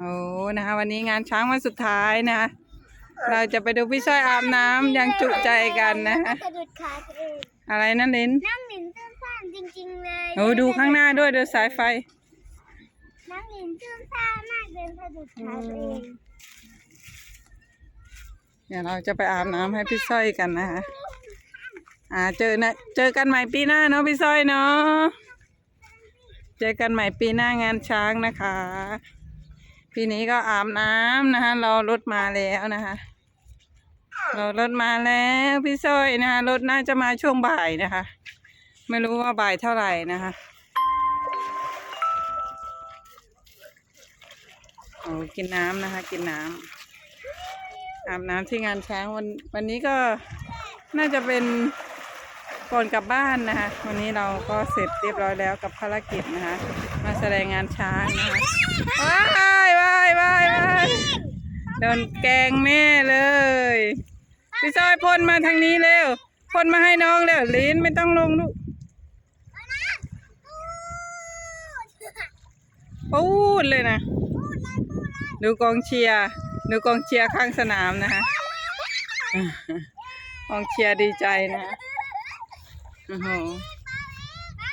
โอ้นะคะ วันนี้งานช้างวันสุดท้ายนะคะเราจะไปดูพี่สร้อยอาบน้ำอยังจุใจกันนะคะสะดุดขาตัวเองอะไรนั่นลินนั่งหลินตื้นซ่านจริงๆเลยโอ้ดูข้างหน้าด้วยดูสายไฟนั่งหลินตื้นซ่านมากเดินสะดุดขาตัวเองเดี๋ยวเราจะไปอาบน้ำให้พี่สร้อยกันนะคะอ่าเจอนะเจอกันใหม่ปีหน้าเนาะพี่สร้อยเนาะเจอกันใหม่ปีหน้างานช้างนะคะ ปีนี้ก็อาบน้ำนะคะรอรถมาแล้วนะคะรอรถมาแล้วพี่ส้อยนะคะรถน่าจะมาช่วงบ่ายนะคะ ไม่รู้ว่าบ่ายเท่าไหร่นะคะโอ้กินน้ำนะคะ กินน้ำอาบน้ำที่งานช้างวันวันนี้ก็น่าจะเป็นก่อนกลับบ้านนะคะ วันนี้เราก็เสร็จเรียบร้อยแล้วกับภารกิจนะคะ มาแสดงงานช้างนะคะายว้ายว้ายว้ายโดนแกล้งแม่เลยพี่ซอยพ่นมาทางนี้เร็วพ่นมาให้น้องเร็วลิ้นไม่ต้องลงลูกปูดเลยนะดูกองเชียร์ดูกองเชียร์ข้างสนามนะคะกองเชียร์ดีใจนะคะโอ้โห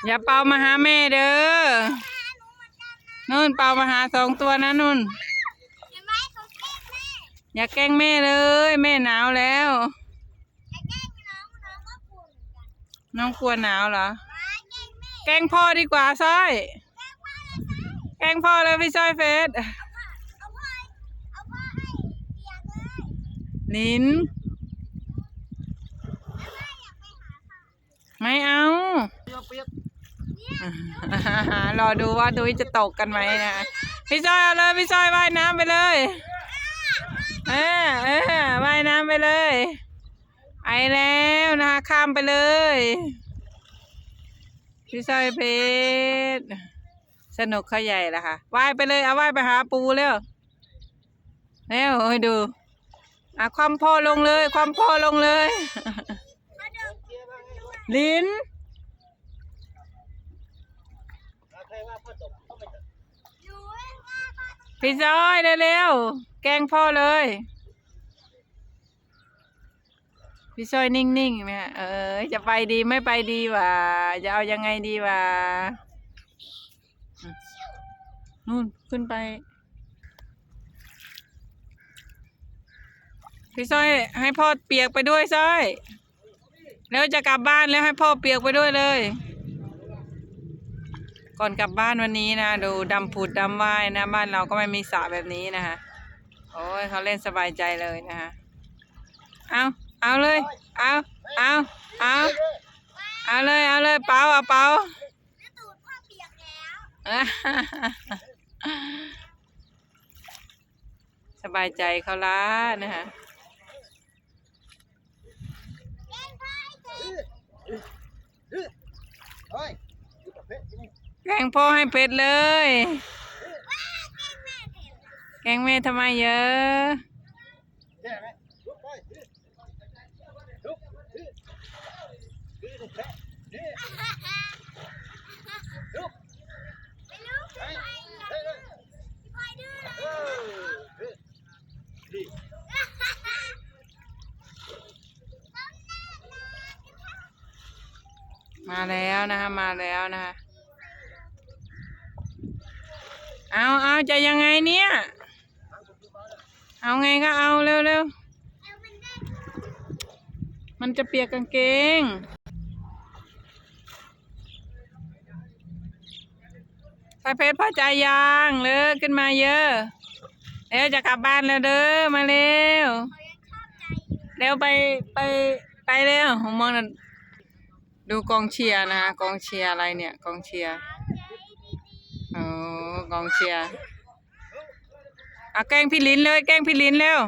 อย่าเป่ามาหาแม่เด้อนู่นเป่ามาหาสองตัวนะนู่น เห็นไหมเขาแกล้งแม่ อย่าแกล้งแม่เลย แม่หนาวแล้วอย่าแกล้งน้องน้องก็กลัวเหมือนกันน้องกลัวหนาวเหรอมาแกล้งแม่แกล้งพ่อดีกว่าซ้อย แกล้งพ่อเลยนะแกล้งพ่อเลยพี่ซ้อยเฟสเอาพ่อเอาพ่อให้เปียกเลยลินแม่อยากไปหาพ่อไม่เอารอดูว่าดุยจะตกกันไหมนะ พี่ซ้อยเอาเลย พี่ซ้อยว่ายน้ำไปเลย เออเออว่ายน้ำไปเลยไอแล้วนะคะข้ามไปเลยพี่ซ้อยเพชรสนุกเขาใหญ่ละค่ะว่ายไปเลยเอาว่ายไปหาปูเร็วเร็วให้ดูอะความพ่อลงเลย ความพ่อลงเลยเขาเดินลิ้น อยู่ว่าพ่อต้อง พี่จอยเร็วๆ แกล้งพ่อเลย พี่จอยนิ่งๆไหมฮะเออ จะไปดีไม่ไปดีวะจะเอายังไงดีวะนู่นขึ้นไป พี่จอยให้พ่อเปียกไปด้วยจอย แล้วจะกลับบ้านแล้วให้พ่อเปียกไปด้วยเลย ก่อนกลับบ้านวันนี้นะ ดูดำผุดดำว่ายนะ บ้านเราก็ไม่มีสระแบบนี้นะคะโอ้ยเขาเล่นสบายใจเลยนะคะเอาเอาเลย เอาเอาเอาเอาเลยเอาเลยเปาเอาเปาสบายใจเขาละนะคะ แกล้งพ่อให้เสร็จ แกล้ งพ่อให้เป็ดเลย แกล้งแม่เสร็จแกล้งแม่ทำไมเยอะไม่รู้ใครคอยดื้อเลยมาแล้วนะคะมาแล้วนะคะ เอาเอาจะยังไงเนี่ย เอาไงก็เอาเร็วเร็วมันจะเปียกกางเกง สายเพชรพอใจยังเลิกขึ้นมาเยอะ เร็วจะกลับบ้านแล้วเด้อมาเร็ว เร็วไปไปไปเร็วผมมองดูกองเชียร์นะกองเชียร์อะไรเนี่ย กองเชียร์ กองเชียร์อาแกล้งพี่ลินเลย แกล้งพี่ลินเร็ว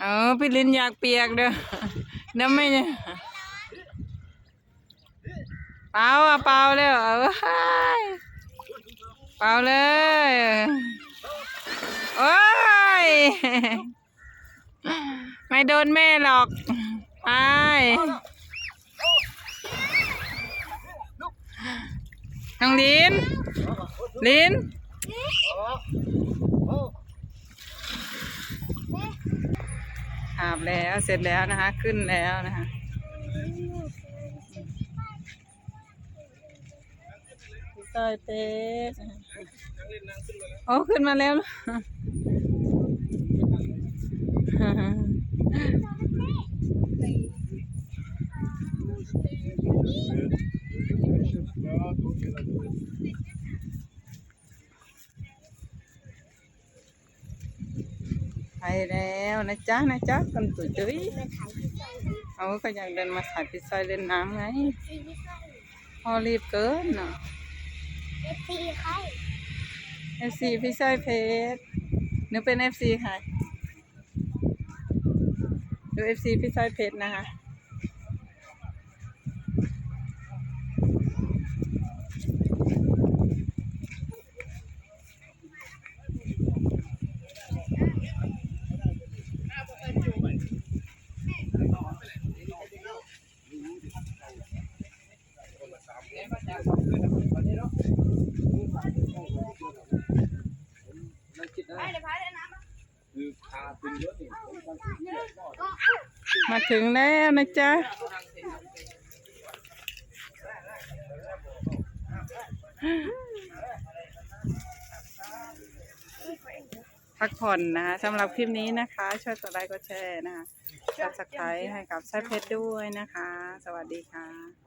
เออพี่ลินอยากเปียกเด้อเดี๋ยวไม่เนี่ยเปล่าเอาเปล่าเร็วเอาเฮ้ยเปล่าเลยโอ้ยไม่โดนแม่หรอก ไป น้องลินลินอาบแล้วเสร็จแล้วนะคะ ขึ้นแล้วนะคะพี่ต้อยเป๊ะโอ้ขึ้นมาแล้ว ไปแล้วนะจ๊ะนะจ๊ะกันตุ๋ยตุ้ยมาถ่ายพี่ต้อยเขาก็อยากเดินมาสายพิซซ่าเล่นน้ำไงซีพี่ต้อรีบเกินเนาะเอฟซีใครเอฟซีพี่ซ่อยเพชรนึกเป็นเอฟซีค่ะดูเอฟซีพี่ซ่อยเพชรนะคะ คือพาเป็นเยอะนี่ มาถึงแล้วนะจ๊ะ พักผ่อนนะคะสำหรับคลิปนี้นะคะ ช่วยกดไลค์กดแชร์นะคะ subscribe ให้กับใช้เพชรด้วยนะคะ สวัสดีค่ะ